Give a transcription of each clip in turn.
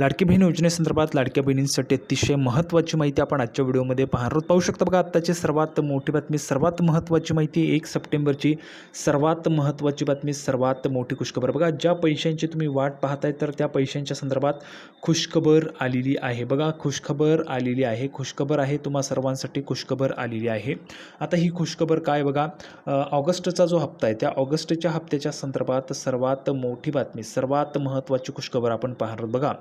लाडकी बहीण योजनेसंदर्भात लाडक्या बहिणींसाठी अतिशय महत्त्वाची माहिती आपण आजच्या व्हिडिओमध्ये पाहणार आहोत. पाहू शकता बघा आत्ताची सर्वात मोठी बातमी सर्वात महत्त्वाची माहिती एक सप्टेंबरची सर्वात महत्त्वाची बातमी सर्वात मोठी खुशखबर. बघा ज्या पैशांची तुम्ही वाट पाहताय तर त्या पैशांच्या संदर्भात खुशखबर आलेली आहे. बघा खुशखबर आलेली आहे. खुशखबर आहे तुम्हा सर्वांसाठी खुशखबर आलेली आहे. आता ही खुशखबर काय बघा ऑगस्टचा जो हप्ता आहे त्या ऑगस्टच्या हप्त्याच्या संदर्भात सर्वात मोठी बातमी सर्वात महत्त्वाची खुशखबर आपण पाहणार आहोत. बघा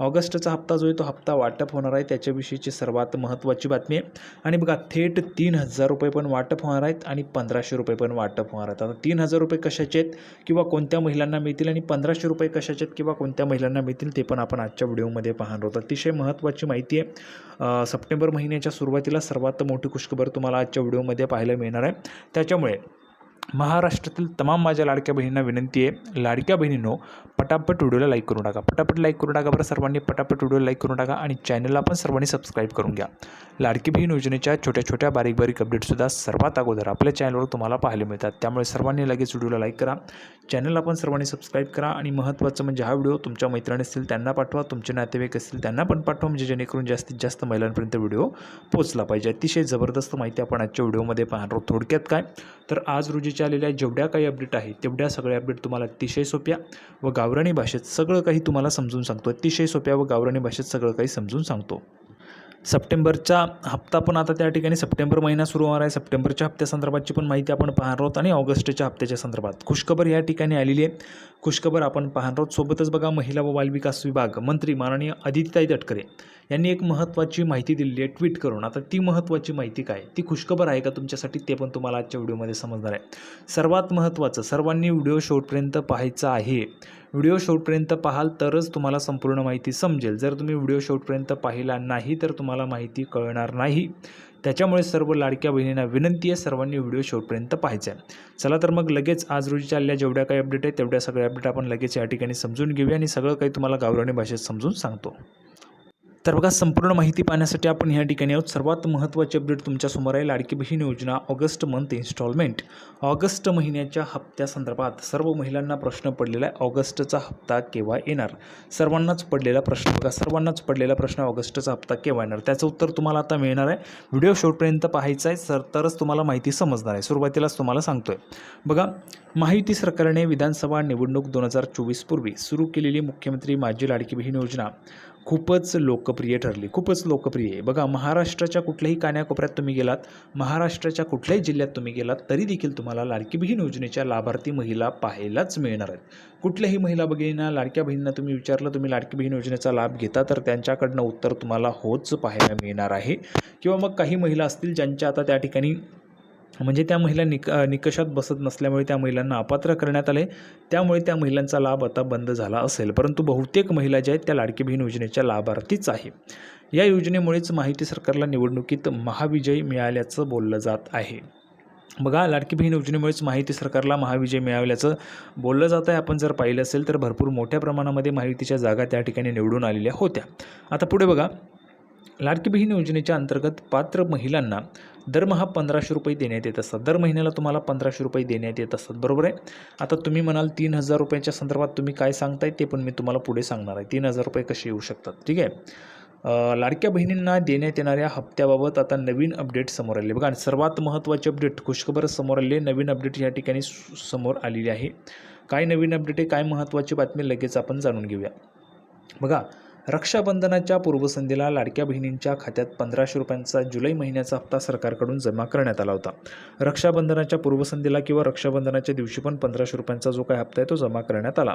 ऑगस्टचा हप्ता जो आहे तो हप्ता वाटप होणार आहे. त्याच्याविषयीची सर्वात महत्त्वाची बातमी आहे. आणि बघा थेट तीन हजार रुपये पण वाटप होणार आहेत आणि पंधराशे रुपये पण वाटप होणार आहेत. आता तीन हजार रुपये कशाचे आहेत किंवा कोणत्या महिलांना मिळतील आणि पंधराशे रुपये कशाचे आहेत किंवा कोणत्या महिलांना मिळतील ते पण आपण आजच्या व्हिडिओमध्ये पाहणार आहोत. अतिशय महत्त्वाची माहिती आहे. सप्टेंबर महिन्याच्या सुरुवातीला सर्वात मोठी खुशखबर तुम्हाला आजच्या व्हिडिओमध्ये पाहायला मिळणार आहे. त्याच्यामुळे महाराष्ट्रातील तमाम माझ्या लाडक्या बहिणींना विनंती आहे लाडक्या बहिणींनो पटापट व्हिडिओला लाईक करून टाका पटापट लाईक करून टाका बरं सर्वांनी पटापट व्हिडिओला लाईक करून टाका आणि चॅनलला पण सर्वांनी सबस्क्राईब करून घ्या. लाडकी बहीण योजनेच्या छोट्या छोट्या बारीक बारीक अपडेटसुद्धा सर्वात अगोदर आपल्या चॅनलवर तुम्हाला पाहायला मिळतात. त्यामुळे सर्वांनी लगेच व्हिडिओला लाईक करा. चॅनलला पण सर्वांनी सबस्क्राईब करा आणि महत्त्वाचं म्हणजे हा व्हिडिओ तुमच्या मैत्रिणी असतील त्यांना पाठवा तुमचे नातेवाईक असतील त्यांना पण पाठवा म्हणजे जेणेकरून जास्तीत जास्त महिलांपर्यंत व्हिडिओ पोचला पाहिजे. अतिशय जबरदस्त माहिती आपण आजच्या व्हिडिओमध्ये पाहणार आहोत. थोडक्यात काय? तर आज रोजी रोजीच्या आलेल्या जेवढ्या काही अपडेट आहेत तेवढ्या सगळ्या अपडेट तुम्हाला अतिशय सोप्या व गावराणी भाषेत सगळं काही तुम्हाला समजून सांगतो. अतिशय सोप्या व गावराणी भाषेत सगळं काही समजून सांगतो. सप्टेंबरचा हप्ता पण आता त्या ठिकाणी सप्टेंबर महिना सुरू होणार आहे. सप्टेंबरच्या हप्त्यासंदर्भातची पण माहिती आपण पाहणार आहोत आणि ऑगस्टच्या हप्त्याच्या संदर्भात. खुशखबर या ठिकाणी आलेली आहे. खुशखबर आपण पाहणार आहोत. सोबतच बघा महिला व बालविकास विभाग मंत्री माननीय आदित्यताई तटकरे यांनी एक महत्त्वाची माहिती दिलेली आहे. ट्विट करून. आता ती महत्त्वाची माहिती काय? ती खुशखबर आहे का तुमच्यासाठी? ते पण तुम्हाला आजच्या व्हिडिओमध्ये समजणार आहे. सर्वात महत्त्वाचं सर्वांनी व्हिडिओ शेवटपर्यंत पाहायचा आहे. व्हिडिओ शेवटपर्यंत पाहाल तरच तुम्हाला संपूर्ण माहिती समजेल. जर तुम्ही व्हिडिओ शेवटपर्यंत पाहिला नाही तर तुम्हाला माहिती कळणार नाही. त्याच्यामुळे सर्व लाडक्या बहिणींना विनंती आहे सर्वांनी व्हिडिओ शेवटपर्यंत पाहायचा आहे. चला तर मग लगेच आज रोजी चालल्या जेवढ्या काही अपडेट आहेत तेवढ्या सगळ्या अपडेट आपण लगेच या ठिकाणी समजून घेऊया आणि सगळं काही तुम्हाला गावराणी भाषेत समजून सांगतो. तर बघा संपूर्ण माहिती पाहण्यासाठी आपण ह्या ठिकाणी आहोत. सर्वात महत्त्वाची अपडेट तुमच्यासमोर आहे. लाडकी बहीण योजना ऑगस्ट मंथ इन्स्टॉलमेंट ऑगस्ट महिन्याच्या हप्त्यासंदर्भात सर्व महिलांना प्रश्न पडलेला आहे. ऑगस्टचा हप्ता केव्हा येणार? सर्वांनाच पडलेला प्रश्न बघा. सर्वांनाच पडलेला प्रश्न ऑगस्टचा हप्ता केव्हा येणार? त्याचं उत्तर तुम्हाला आता मिळणार आहे. व्हिडिओ शेवटपर्यंत पाहायचा आहे सर तरच तुम्हाला माहिती समजणार आहे. सुरुवातीलाच तुम्हाला सांगतो आहे बघा माहिती सरकारने विधानसभा निवडणूक दोन हजार चोवीसपूर्वी सुरू केलेली मुख्यमंत्री माझी लाडकी बहीण योजना खूपच लोकप्रिय ठरली. खूपच लोकप्रिय आहे. बघा महाराष्ट्राच्या कुठल्याही कान्याकोपऱ्यात तुम्ही गेलात महाराष्ट्राच्या कुठल्याही जिल्ह्यात तुम्ही गेलात तरी देखील तुम्हाला लाडकी बहीण योजनेच्या लाभार्थी महिला पाहायलाच मिळणार आहेत. कुठल्याही महिला भगिनींना लाडक्या बहिणींना तुम्ही विचारलं तुम्ही लाडकी बहीण योजनेचा लाभ घेता तर त्यांच्याकडनं उत्तर तुम्हाला होच पाहायला मिळणार आहे. किंवा मग काही महिला असतील ज्यांच्या आता त्या ठिकाणी म्हणजे त्या महिला निक निकषात बसत नसल्यामुळे त्या महिलांना अपात्र करण्यात आले. त्यामुळे त्या महिलांचा लाभ आता बंद झाला असेल. परंतु बहुतेक महिला ज्या आहेत त्या लाडकी बहीण योजनेच्या लाभार्थीच आहे. या योजनेमुळेच माहिती सरकारला निवडणुकीत महाविजय मिळाल्याचं बोललं जात आहे. बघा लाडकी बहीण योजनेमुळेच माहिती सरकारला महाविजय मिळाल्याचं बोललं जात आहे. आपण जर पाहिलं असेल तर भरपूर मोठ्या प्रमाणामध्ये माहितीच्या जागा त्या ठिकाणी निवडून आलेल्या होत्या. आता पुढे बघा. लाडकी बहीण योजनेच्या अंतर्गत पात्र महिलांना दरमहा पंधराशे रुपये देण्यात येत असतात. दर महिन्याला तुम्हाला पंधराशे रुपये देण्यात येत असतात. बरोबर आहे? आता तुम्ही म्हणाल तीन हजार रुपयाच्या संदर्भात तुम्ही काय सांगताय ते पण मी तुम्हाला पुढे सांगणार आहे. तीन हजार रुपये कसे येऊ शकतात? ठीक आहे? लाडक्या बहिणींना देण्यात येणाऱ्या हप्त्याबाबत आता नवीन अपडेट समोर आले बघा सर्वात महत्त्वाचे अपडेट खुशखबर समोर आले नवीन अपडेट या ठिकाणी समोर आलेली आहे. काय नवीन अपडेट आहे? काय महत्त्वाची बातमी? लगेच आपण जाणून घेऊया. बघा रक्षाबंधनाच्या पूर्वसंध्येला लाडक्या बहिणींच्या खात्यात पंधराशे रुपयांचा जुलै महिन्याचा हप्ता सरकारकडून जमा करण्यात आला होता. रक्षाबंधनाच्या पूर्वसंध्येला किंवा रक्षाबंधनाच्या दिवशी पण पंधराशे रुपयांचा जो काय हप्ता आहे तो जमा करण्यात आला.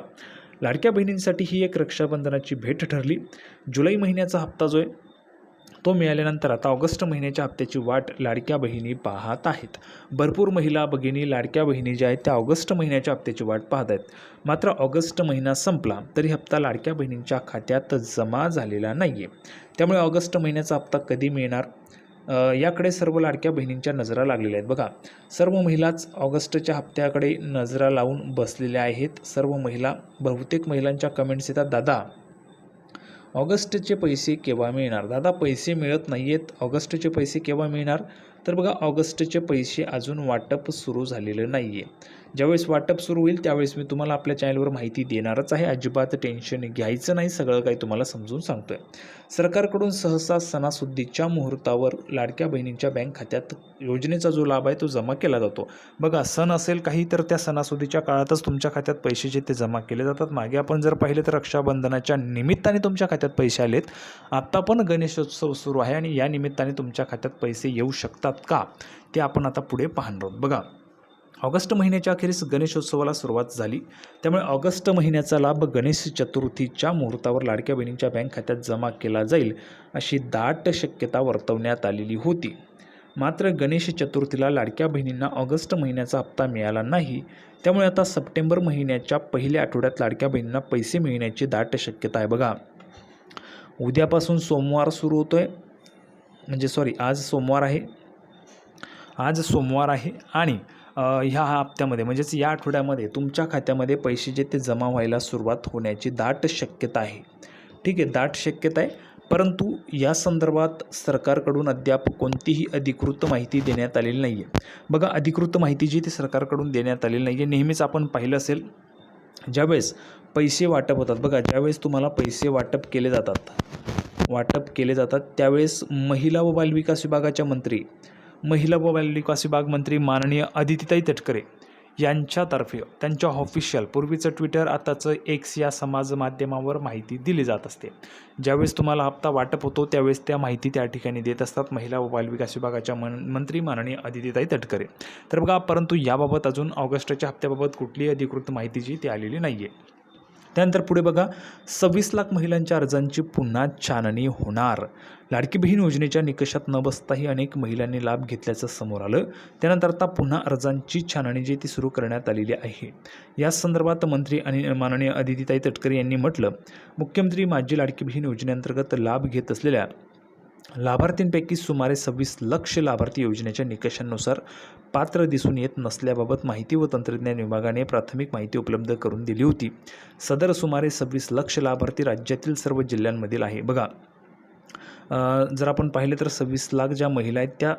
लाडक्या बहिणींसाठी ही एक रक्षाबंधनाची भेट ठरली. जुलै महिन्याचा हप्ता जो आहे तो मिळाल्यानंतर आता ऑगस्ट महिन्याच्या हप्त्याची वाट लाडक्या बहिणी पाहत आहेत. भरपूर महिला भगिनी लाडक्या बहिणी ज्या आहेत त्या ऑगस्ट महिन्याच्या हप्त्याची वाट पाहत आहेत. मात्र ऑगस्ट महिना संपला तरी हप्ता लाडक्या बहिणींच्या खात्यात जमा झालेला नाही आहे त्यामुळे ऑगस्ट महिन्याचा हप्ता कधी मिळणार? याकडे सर्व लाडक्या बहिणींच्या नजरा लागलेल्या आहेत. बघा सर्व महिलाच ऑगस्टच्या हप्त्याकडे नजरा लावून बसलेल्या आहेत. सर्व महिला बहुतेक महिलांच्या कमेंट्स येतात दादा ऑगस्टचे पैसे केव्हा मिळणार? दादा पैसे मिळत नाही आहेत ऑगस्टचे पैसे केव्हा मिळणार? तर बघा ऑगस्टचे पैसे अजून वाटप सुरू झालेलं नाही आहे ज्यावेळेस वाटप सुरू होईल त्यावेळेस मी तुम्हाला आपल्या चॅनलवर माहिती देणारच आहे. अजिबात टेन्शन घ्यायचं नाही सगळं काही तुम्हाला समजून सांगतोय. सरकारकडून सहसा सणासुद्दीच्या मुहूर्तावर लाडक्या बहिणींच्या बँक खात्यात योजनेचा जो लाभ आहे तो जमा केला जातो. बघा सण असेल काही तर त्या सणासुदीच्या काळातच तुमच्या खात्यात पैसे जे ते जमा केले जातात. मागे आपण जर पाहिले तर रक्षाबंधनाच्या निमित्ताने तुमच्या खात्यात पैसे आलेत. आत्ता पण गणेशोत्सव सुरू आहे आणि या निमित्ताने तुमच्या खात्यात पैसे येऊ शकतात का? ते आपण आता पुढे पाहणार आहोत. बघा ऑगस्ट महिन्याच्या अखेरीस गणेशोत्सवाला सुरुवात झाली. त्यामुळे ऑगस्ट महिन्याचा लाभ गणेश चतुर्थीच्या मुहूर्तावर लाडक्या बहिणींच्या बँक खात्यात जमा केला जाईल अशी दाट शक्यता वर्तवण्यात आलेली होती. मात्र गणेश चतुर्थीला लाडक्या बहिणींना ऑगस्ट महिन्याचा हप्ता मिळाला नाही. त्यामुळे आता सप्टेंबर महिन्याच्या पहिल्या आठवड्यात लाडक्या बहिणींना पैसे मिळण्याची दाट शक्यता आहे बघा. उद्यापासून सोमवार सुरू होतो आहे म्हणजे सॉरी आज सोमवार आहे. आज सोमवार आहे आणि ह्या हप्त्यामध्ये म्हणजेच या आठवड्यामध्ये तुमच्या खात्यामध्ये पैसे जे ते जमा व्हायला सुरुवात होण्याची दाट शक्यता आहे. ठीक आहे दाट शक्यता आहे. परंतु या संदर्भात सरकारकडून अद्याप कोणतीही अधिकृत माहिती देण्यात आलेली नाही आहे बघा अधिकृत माहिती जी ती सरकारकडून देण्यात आलेली नाही आहे नेहमीच आपण पाहिलं असेल ज्यावेळेस पैसे वाटप होतात. बघा ज्यावेळेस तुम्हाला पैसे वाटप केले जातात वाटप केले जातात त्यावेळेस महिला व बालविकास विभागाच्या मंत्री महिला व बालविकास विभाग मंत्री माननीय अदितीताई तटकरे यांच्यातर्फे त्यांच्या ऑफिशियल पूर्वीचं ट्विटर आताचं एक्स या समाज माध्यमावर माहिती दिली जात असते. ज्यावेळेस तुम्हाला हप्ता वाटप होतो त्यावेळेस त्या माहिती त्या ठिकाणी देत असतात महिला व बालविकास विभागाच्या मन मंत्री माननीय अदितीताई तटकरे. तर बघा परंतु याबाबत अजून ऑगस्टच्या हप्त्याबाबत कुठलीही अधिकृत माहिती जी ती आलेली नाही आहे त्यानंतर पुढे बघा सव्वीस लाख महिलांच्या अर्जांची पुन्हा छाननी होणार. लाडकी बहीण योजनेच्या निकषात न बसताही अनेक महिलांनी लाभ घेतल्याचं समोर आलं. त्यानंतर आता पुन्हा अर्जांची छाननी जी ती सुरू करण्यात आलेली आहे. या संदर्भात मंत्री आणि माननीय अदितीताई तटकरे यांनी म्हटलं मुख्यमंत्री माझी लाडकी बहीण योजनेअंतर्गत लाभ घेत असलेल्या लाभार्थींपैकी सुमारे सव्वीस लक्ष लाभार्थी योजनेच्या निकषांनुसार पात्र दिसून येत नसल्याबाबत माहिती व तंत्रज्ञान विभागाने प्राथमिक माहिती उपलब्ध करून दिली होती. सदर सुमारे सव्वीस लक्ष लाभार्थी राज्यातील सर्व जिल्ह्यांमधील आहे. बघा जर आपण पाहिलं तर सव्वीस लाख ज्या महिला आहेत त्या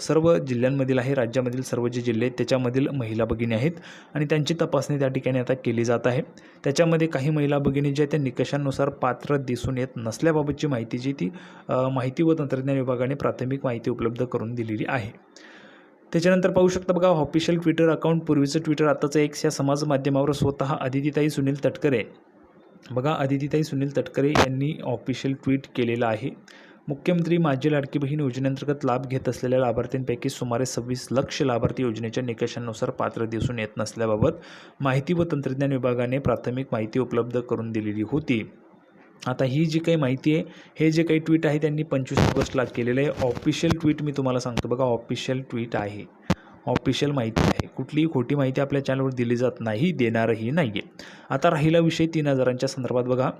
सर्व जिल्ह्यांमधील आहे राज्यामधील सर्व जे जिल्हे आहेत त्याच्यामधील महिला भगिनी आहेत आणि त्यांची तपासणी त्या ठिकाणी आता केली जात आहे. त्याच्यामध्ये काही महिला भगिनी ज्या त्या निकषांनुसार पात्र दिसून येत नसल्याबाबतची माहिती जी ती माहिती व तंत्रज्ञान विभागाने प्राथमिक माहिती उपलब्ध करून दिलेली आहे. त्याच्यानंतर पाहू शकता बघा ऑफिशियल ट्विटर अकाउंट पूर्वीचं ट्विटर आताचं एक्स या समाज माध्यमावर स्वतः आदितीताई सुनील तटकरे. बघा आदितीताई सुनील तटकरे यांनी ऑफिशियल ट्विट केलेलं आहे. मुख्यमंत्री माझी लाडकी बहीण योजनेअंतर्गत लाभ घेत असलेल्या लाभार्थींपैकी सुमारे सव्वीस लक्ष लाभार्थी योजनेच्या निकषांनुसार पात्र दिसून येत नसल्याबाबत माहिती व तंत्रज्ञान विभागाने प्राथमिक माहिती उपलब्ध करून दिलेली होती. आता ही जी काही माहिती आहे हे जे काही ट्विट आहे त्यांनी पंचवीस ऑगस्टला केलेलं आहे. ऑफिशियल ट्विट मी तुम्हाला सांगतो बघा ऑफिशियल ट्विट आहे. ऑफिशियल माहिती आहे. कुठलीही खोटी माहिती आपल्या चॅनलवर दिली जात नाही देणारही नाही आहे आता राहिला विषय तीन हजारांच्या संदर्भात बघा.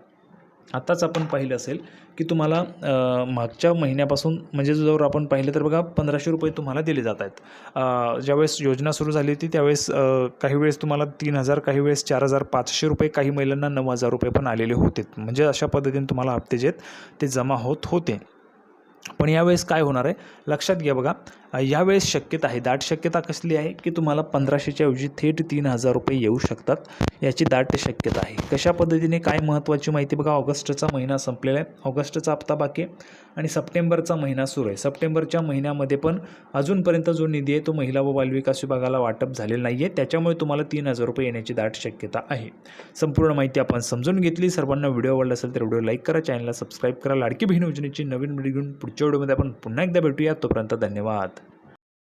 आत्ताच आपण पाहिलं असेल की तुम्हाला मागच्या महिन्यापासून म्हणजे जर आपण पाहिलं तर बघा पंधराशे रुपये तुम्हाला दिले जात आहेत. ज्यावेळेस योजना सुरू झाली होती त्यावेळेस काही वेळेस तुम्हाला तीन हजार काही वेळेस चार हजार पाचशे रुपये काही महिलांना नऊ हजार रुपये पण आलेले होते. म्हणजे अशा पद्धतीने तुम्हाला हप्ते जे आहेत ते जमा होत होते. पण यावेळेस काय होणार आहे? लक्षात घ्या बघा यावेळेस शक्यता आहे. दाट शक्यता कसली आहे की तुम्हाला पंधराशेच्या ऐवजी थेट तीन हजार रुपये येऊ शकतात. याची दाट शक्यता आहे. कशा पद्धतीने काय महत्त्वाची माहिती बघा ऑगस्टचा महिना संपलेला आहे. ऑगस्टचा हप्ता बाकी आहे आणि सप्टेंबरचा महिना सुरू आहे. सप्टेंबरच्या महिन्यामध्ये पण अजूनपर्यंत जो निधी आहे तो महिला व बालविकास विभागाला वाटप झालेला नाही आहे त्याच्यामुळे तुम्हाला तीन हजार रुपये येण्याची दाट शक्यता आहे. संपूर्ण माहिती आपण समजून घेतली. सर्वांना व्हिडिओ आवडला असेल तर व्हिडिओ लाईक करा चॅनलला सबस्क्राईब करा. लाडकी बहीण योजनेची नवीन व्हिडिओ घेऊन पुढच्या व्हिडिओमध्ये आपण पुन्हा एकदा भेटूया. तोपर्यंत धन्यवाद.